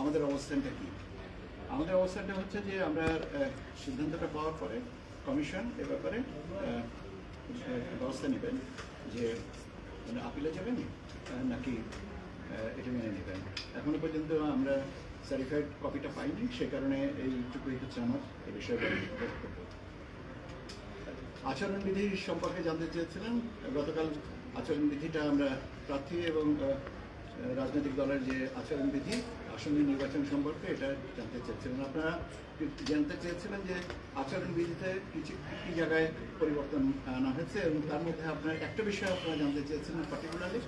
আমাদের অবস্থানটা কি? আমাদের অবস্থানটা হচ্ছে যে আমরা সিদ্ধান্তটা পাওয়ার পরে কমিশন এ ব্যাপারে ব্যবস্থা নেবেন যে মানে আপিলে যাবেন নাকি এটা মেনে নেবেন। এখনও পর্যন্ত আমরা সার্টিফাইড কপিটা পাইনি, সে কারণে এইটুকুই হচ্ছে আমার এই বিষয়ে আচরণবিধি সম্পর্কে জানতে চেয়েছিলেন গতকাল আচরণবিধিটা আমরা প্রার্থী এবং রাজনৈতিক দলের যে আচরণবিধি, আসন্ন নির্বাচন সম্পর্কে এটা জানতে চেয়েছিলেন। আপনারা জানতে চেয়েছিলেন যে আচরণবিধিতে কিছু কি জায়গায় পরিবর্তন আনা হয়েছে এবং তার মধ্যে আপনার একটা বিষয় আপনারা জানতে চেয়েছিলেন পার্টিকুলারলি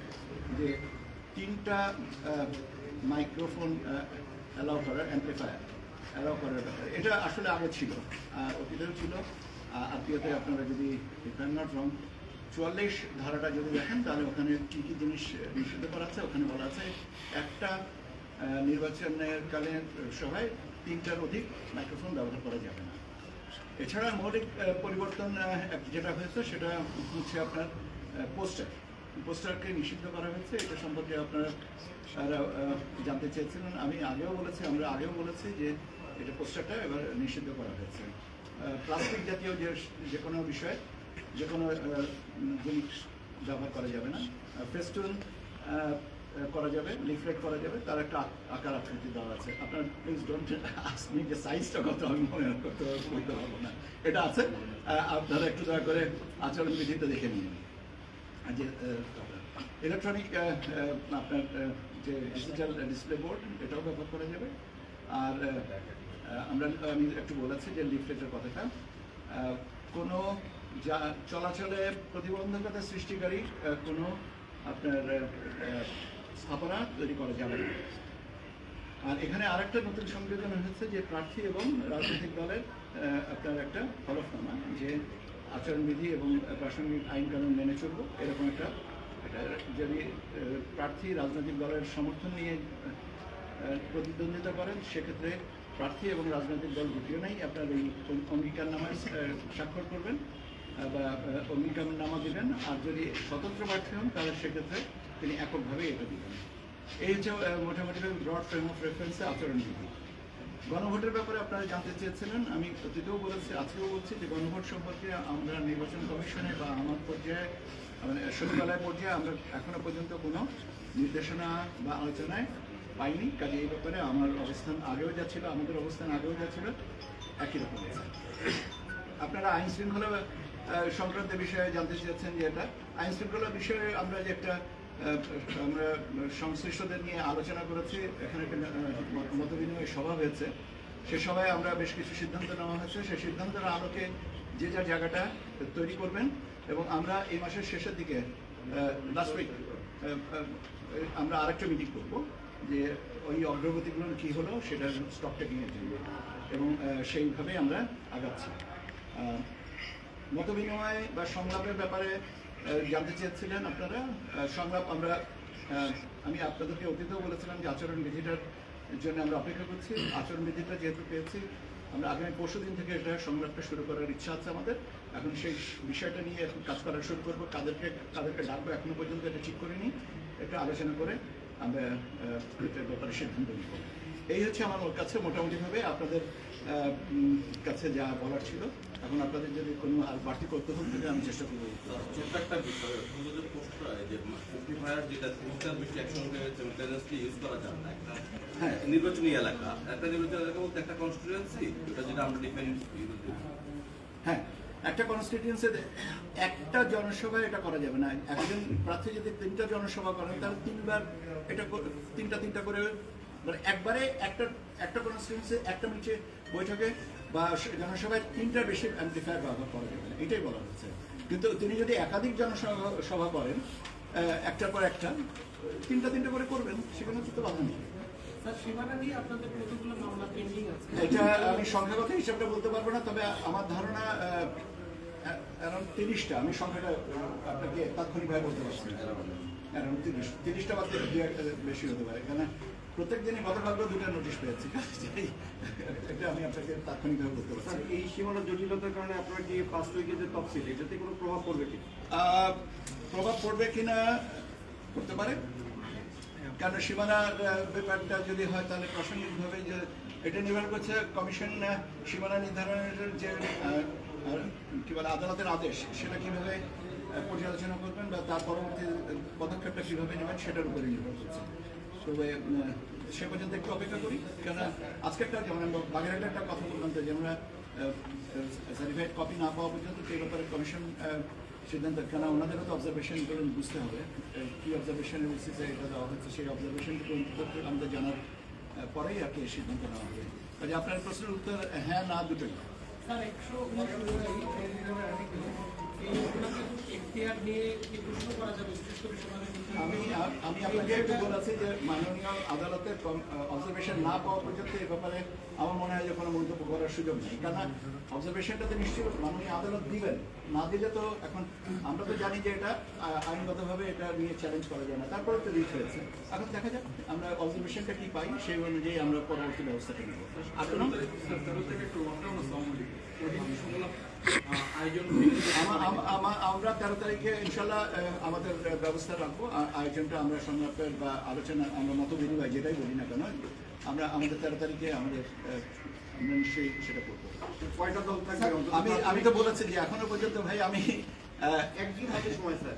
যে তিনটা মাইক্রোফোন অ্যালাউ করার অ্যাম্পলিফায়ার অ্যালাউ করার ব্যাপারে। এটা আসলে আগে ছিল অতীতেও ছিল। আত্মীয়তে আপনারা যদি আই নট রং চুয়াল্লিশ ধারাটা যদি দেখেন, তাহলে ওখানে কী কী জিনিস নিষিদ্ধ করা আছে? ওখানে বলা আছে একটা নির্বাচনের কালীন সভায় তিনটার অধিক মাইক্রোফোন ব্যবহার করা যাবে না। এছাড়া মৌলিক পরিবর্তন যেটা হয়েছে সেটা হচ্ছে আপনার পোস্টার। পোস্টারকে নিষিদ্ধ করা হয়েছে, এটা সম্পর্কে আপনারা জানতে চেয়েছিলেন। আমি আগেও বলেছি, আমরা আগেও বলেছি যে এটা পোস্টারটা এবার নিষিদ্ধ করা হয়েছে। প্লাস্টিক জাতীয় যে যে কোনো বিষয় যে কোনো জিনিস ব্যবহার করা যাবে না। ফেস্টুন করা যাবে লিফলেট করা যাবে, তার একটা আকার আকৃতি দেওয়া আছে। আপনার প্লিজ ডোন্ট আসমি যে সাইজটা কত, আমি মনে করতে পারব না। এটা আছে আপনারা একটু দয়া করে আচরণবিধিটা দেখে নিন। যে ইলেকট্রনিক আপনার যে ডিজিটাল ডিসপ্লে বোর্ড এটাও ব্যবহার করা যাবে। আর আমরা, আমি একটু বলেছি যে লিফলেটের কথাটা। কোনো যা চলাচলে প্রতিবন্ধকতা সৃষ্টিকারী কোনো আপনার স্থাপনা তৈরি করা যাবে না। আর এখানে আরেকটা নতুন সংযোজন হচ্ছে যে প্রার্থী এবং রাজনৈতিক দলের আপনার একটা হলফনামা যে আচরণবিধি এবং প্রাসঙ্গিক আইন কানুন মেনে চলব, এরকম একটা যদি প্রার্থী রাজনৈতিক দলের সমর্থন নিয়ে প্রতিদ্বন্দ্বিতা করেন, সেক্ষেত্রে প্রার্থী এবং রাজনৈতিক দল দুটিও নাই। আপনার এই অঙ্গীকার নামায় স্বাক্ষর করবেন। বা নামা দিবেন, আর যদি স্বতন্ত্র প্রার্থী হন, তাহলে সেক্ষেত্রে তিনি এককভাবে এটা দিবেন। এই হচ্ছে মোটামুটি ব্রড ফ্রেম অফ রেফারেন্সে আচরণবিধি গণভোটের ব্যাপারে আপনারা জানতে চেয়েছিলেন, আমি অতীতেও বলেছি, আজকেও বলছি যে গণভোট সম্পর্কে আমরা নির্বাচন কমিশনে বা আমার পর্যায়ে মানে সচিবালয় পর্যায়ে আমরা এখনও পর্যন্ত কোনো নির্দেশনা বা আলোচনায় পাইনি। কাজে এই ব্যাপারে আমার অবস্থান আগেও যা ছিল আমাদের অবস্থান আগেও যা ছিল একই রকম। আপনারা আইন শৃঙ্খলা সংক্রান্ত বিষয়ে জানতে চেয়েছেন যে এটা। আইন শৃঙ্খলা বিষয়ে আমরা যে একটা আমরা সংশ্লিষ্টদের নিয়ে আলোচনা করেছি, এখানে একটা মত বিনিময় সভা হয়েছে। সে সভায় আমরা বেশ কিছু সিদ্ধান্ত নেওয়া হয়েছে। সেই সিদ্ধান্তের আলোকে যে যার জায়গাটা তৈরি করবেন এবং আমরা এই মাসের শেষের দিকে লাস্ট উইক আমরা আরেকটা মিটিং করব যে ওই অগ্রগতিগুলো কি হলো সেটার স্টক টেকিংয়ের জন্য। এবং সেইভাবে আমরা আগাচ্ছি। মতবিনিময় বা সংলাপের ব্যাপারে জানতে চেয়েছিলেন আপনারা? সংলাপ আমরা আমি আপনাদেরকে অতীতেও বলেছিলাম যে আচরণ জন্য আমরা অপেক্ষা করছি। আচরণ বিধিটা যেহেতু পেয়েছি, আমরা আগামী পরশু দিন থেকে এটা সংলাপটা শুরু করার ইচ্ছা আছে আমাদের। এখন সেই বিষয়টা নিয়ে এখন কাজ করা শুরু করব। কাদেরকে কাদেরকে ডাকবো এখনও পর্যন্ত এটা ঠিক করিনি। এটা আলোচনা করে আমরা ব্যাপারে সিদ্ধান্ত নিব। এই হচ্ছে আমার কাছে মোটামুটিভাবে আপনাদের কাছে যা বলার ছিল। এখন আপনাদের যদি কোনো আর বাড়তি করতে হোক তাহলে আমি চেষ্টা করব। ছোট্ট একটা বিষয় যে হয় যেটা বেশি একসঙ্গে ইউজ করা যাবে না একটা হ্যাঁ। নির্বাচনী এলাকা একটা নির্বাচনী এলাকা বলতে একটা কনস্টিটুয়েন্সি ওটা যেটা আমরা ডিফাইন হ্যাঁ একটা কনস্টিটিউন্সি একটা জনসভায় এটা করা যাবে না। একজন প্রার্থী যদি তিনটা জনসভা করেন তাহলে তিনবার এটা তিনটা তিনটা করে মানে একবারে একটা একটা কনস্টিটিউন্সি একটা মিটে বৈঠকে বা জনসভায় তিনটার বেশি অ্যাম্পলিফায়ার ব্যবহার করা যাবে না। এটাই বলা হচ্ছে। কিন্তু তিনি যদি একাধিক জনসভা সভা করেন আহ, একটার পর একটা তিনটা তিনটা করে করবেন সেখানে তো বাধা নেই। এটা আমি সংখ্যাগত হিসাবটা বলতে পারব না তবে আমার ধারণা অ্যারাউন্ড তিরিশটা আমি সংখ্যাটা আপনাকে তাৎক্ষণিকভাবে বলতে পারছি অ্যারাউন্ড তিরিশ তিরিশটা বা থেকে বেশি হতে পারে। কেন প্রত্যেক দিনই গতকালকেও দুটো নোটিশ পেয়েছি। এটা আমি আপনাকে তাৎক্ষণিকভাবে বলতে পারছি। এই সীমানা জটিলতার কারণে আপনার কি পাঁচ উইকের যে তফসিল এটাতে কোনো প্রভাব পড়বে কি প্রভাব পড়বে কিনা করতে পারে। কারণ সীমানার ব্যাপারটা যদি হয় তাহলে প্রাসঙ্গিকভাবে যে এটা নির্ভর করছে কমিশন সীমানা নির্ধারণের যে কি বলে আদালতের আদেশ সেটা কীভাবে পর্যালোচনা করবেন বা তার পরবর্তী পদক্ষেপটা কীভাবে নেবেন সেটার উপরে নির্ভর করছে। তবে সে পর্যন্ত একটু অপেক্ষা করি কেন আজকেরটা যেমন আমরা একটা কথা বললাম যে আমরা সার্টিফাইড কপি না পাওয়া পর্যন্ত সেই ব্যাপারে কমিশন সিদ্ধান্ত কেন ওনাদেরও তো অবজারভেশন করে বুঝতে হবে কি অবজারভেশনের বেসিসে এটা দেওয়া হচ্ছে, সেই অবজারভেশনটুকু আমাদের জানার পরেই আর কি সিদ্ধান্ত নেওয়া হবে। কাজে আপনার প্রশ্নের উত্তর হ্যাঁ না, দুটোই। স্যার একশো আমি আমি আপনাকে আদালত দিবেন। না দিলে তো এখন আমরা তো জানি যে এটা আইনগতভাবে এটা নিয়ে চ্যালেঞ্জ করা যায় না। তারপরে তো রিচ এখন দেখা যাক আমরা অবজারভেশনটা কি পাই, সেই অনুযায়ী আমরা পরবর্তী ব্যবস্থাটা নেব। আমা- আমরা তেরো তারিখে ইনশাল্লাহ আমাদের ব্যবস্থা রাখব। আ- আয়োজনটা আমরা সংলাপের বা আলোচনা আমরা মত বিনিময় যেটাই বলি না কেন আমরা আমাদের তেরো তারিখে আমাদের আমরা নিশ্চয়ই সেটা করব। কয়টা দল থাকবে আমি আমি তো বলেছি যে এখনও পর্যন্ত ভাই আমি একদিন হাতে সময় স্যার।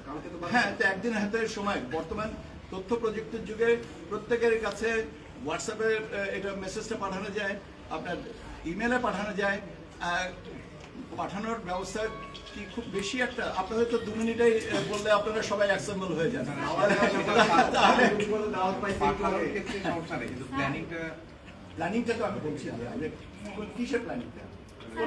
হ্যাঁ তো একদিন হাতে সময়। বর্তমান তথ্য প্রযুক্তির যুগে প্রত্যেকের কাছে হোয়াটসঅ্যাপে এটা মেসেজটা পাঠানো যায় আপনার ইমেলে পাঠানো যায় পাঠানোর ব্যবস্থা কি খুব বেশি একটা আপনাদের তো দু মিনিটেই বললে আপনারা সবাই অ্যাক্সেম্বল হয়ে যান প্ল্যানিংটা তো আমি বলছি কিসের প্ল্যানিংটা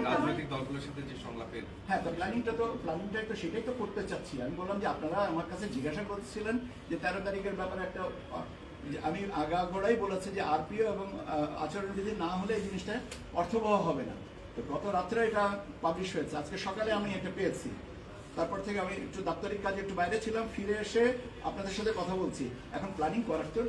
রাজনৈতিক দলগুলোর সাথে যে সংলাপের হ্যাঁ তো প্ল্যানিংটা তো প্ল্যানিংটা তো সেটাই তো করতে চাচ্ছি আমি বললাম যে আপনারা আমার কাছে জিজ্ঞাসা করছিলেন যে তেরো তারিখের ব্যাপারে একটা আমি আগাগোড়াই বলেছি যে আরপিও এবং আচরণবিধি না হলে এই জিনিসটা অর্থবহ হবে না তো গত রাত্রে এটা পাবলিশ হয়েছে। আজকে সকালে আমি এটা পেয়েছি। তারপর থেকে আমি একটু দাপ্তরিক কাজে একটু বাইরে ছিলাম ফিরে এসে আপনাদের সাথে কথা বলছি। এখন প্ল্যানিং করার তো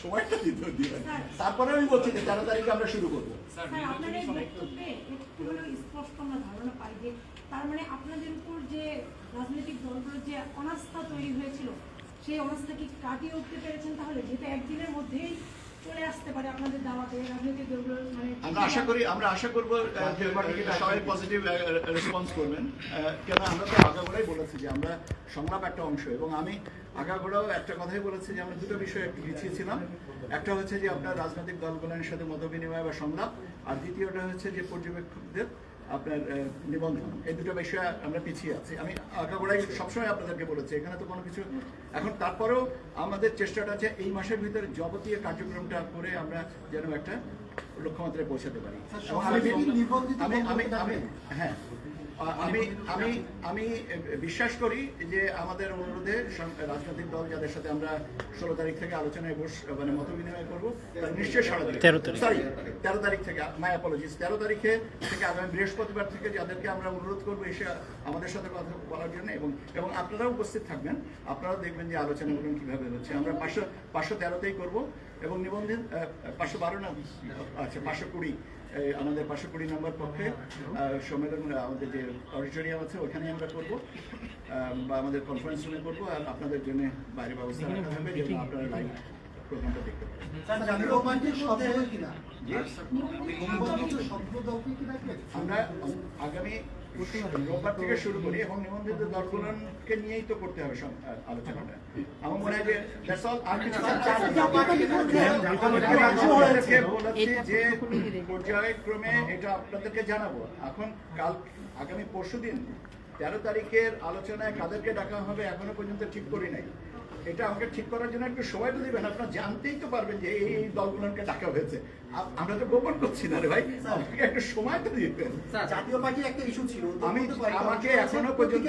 সময়টা দিতে দিবেন তারপরে আমি বলছি যে তেরো তারিখে আমরা শুরু করব। স্যার আপনার এই বক্তব্যে একটু হলেও স্পষ্ট আমরা ধারণা পাই যে তার মানে আপনাদের উপর যে রাজনৈতিক দলগুলোর যে অনাস্থা তৈরি হয়েছিল সেই অনাস্থা কি কাটিয়ে উঠতে পেরেছেন তাহলে? যেটা একদিনের মধ্যেই চলে আসতে পারে আপনাদের দাওয়াতে রাজনৈতিক মানে আমরা আশা করি আমরা আশা করব যে সবাই পজিটিভ রেসপন্স করবেন। কেন আমরা তো আগাগোড়াই বলেছি যে আমরা সংলাপ একটা অংশ এবং আমি আগাগোড়াও একটা কথাই বলেছি যে আমরা দুটো বিষয়ে একটু পিছিয়েছিলাম। একটা হচ্ছে যে আপনার রাজনৈতিক দলগুলোর সাথে মত বিনিময় বা সংলাপ আর দ্বিতীয়টা হচ্ছে যে পর্যবেক্ষকদের আপনার নিবন্ধন। এই দুটো বিষয়ে আমরা পিছিয়ে আছি। আমি আগাগোড়াই সবসময় আপনাদেরকে বলেছি এখানে তো কোনো কিছু এখন তারপরেও আমাদের চেষ্টাটা আছে এই মাসের ভিতরে যাবতীয় কার্যক্রমটা করে আমরা যেন একটা লক্ষ্যমাত্রায় পৌঁছাতে পারি। আমি আমি হ্যাঁ। আমি আমি আমি বিশ্বাস করি যে আমাদের অনুরোধে রাজনৈতিক দল যাদের সাথে আমরা ষোলো তারিখ থেকে আলোচনায় বস মানে মত বিনিময় করব নিশ্চয়ই সারা তেরো তারিখ। সরি তেরো তারিখ থেকে মাই অ্যাপোলজিস তেরো তারিখে থেকে আগামী বৃহস্পতিবার থেকে যাদেরকে আমরা অনুরোধ করব এসে আমাদের সাথে কথা বলার জন্য এবং এবং আপনারাও উপস্থিত থাকবেন। আপনারাও দেখবেন যে আলোচনাগুলো কীভাবে হচ্ছে। আমরা পাঁচশো পাঁচশো তেরোতেই করব এবং নিবন্ধন আহ, পাঁচশো বারো না আচ্ছা পাঁচশো কুড়ি। আমাদের পাঁচশো কুড়ি নম্বর পক্ষে আহ, সম্মেলন আমাদের যে অডিটোরিয়াম আছে ওখানে আমরা করব বা আমাদের কনফারেন্স রুমে করব আর আপনাদের জন্য বাইরে ব্যবস্থা রাখা হবে যেন আপনারা লাইভ প্রোগ্রামটা দেখতে পারেন। আমরা আগামী রোববার থেকে শুরু করি এবং নিবন্ধিত দলগুলোকে নিয়েই তো করতে হবে আলোচনাটা। আমার মনে হয় যে that's all, আর কিছু বলেছি যে পর্যায়ক্রমে এটা আপনাদেরকে জানাব। এখন কাল আগামী পরশু দিন তেরো তারিখের আলোচনায় কাদেরকে ডাকা হবে এখনও পর্যন্ত ঠিক করি নাই। এটা আমাকে ঠিক করার জন্য একটু সময় তো দিবেন আপনারা জানতেই তো পারবেন যে এই দলগুলোকে ডাকা হয়েছে। আমরা তো গোপন করছি না রে ভাই আমাকে একটু সময় তো দিবেন জাতীয় পার্টির একটা ইস্যু ছিল আমি আমাকে এখনও পর্যন্ত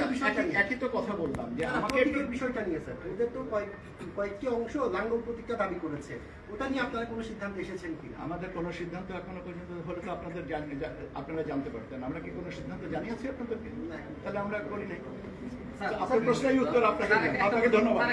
একই- তো কথা বললাম যে আমাকে একটু বিষয়টা নিয়ে স্যার। ওদের তো কয়েক- কয়েকটি অংশ লাঙ্গল প্রতীকটা দাবি করেছে। ওটা নিয়ে আপনারা কোনো সিদ্ধান্ত এসেছেন কিনা আমাদের কোনো সিদ্ধান্ত এখনও পর্যন্ত হলে তো আপনাদের আপনারা জানতে পারতেন। আমরা কি কোনো সিদ্ধান্ত জানিয়েছি আপনাদেরকে? তাহলে আমরা করি নাই। আপনার প্রশ্নের উত্তর আপনাকে আপনাকে ধন্যবাদ।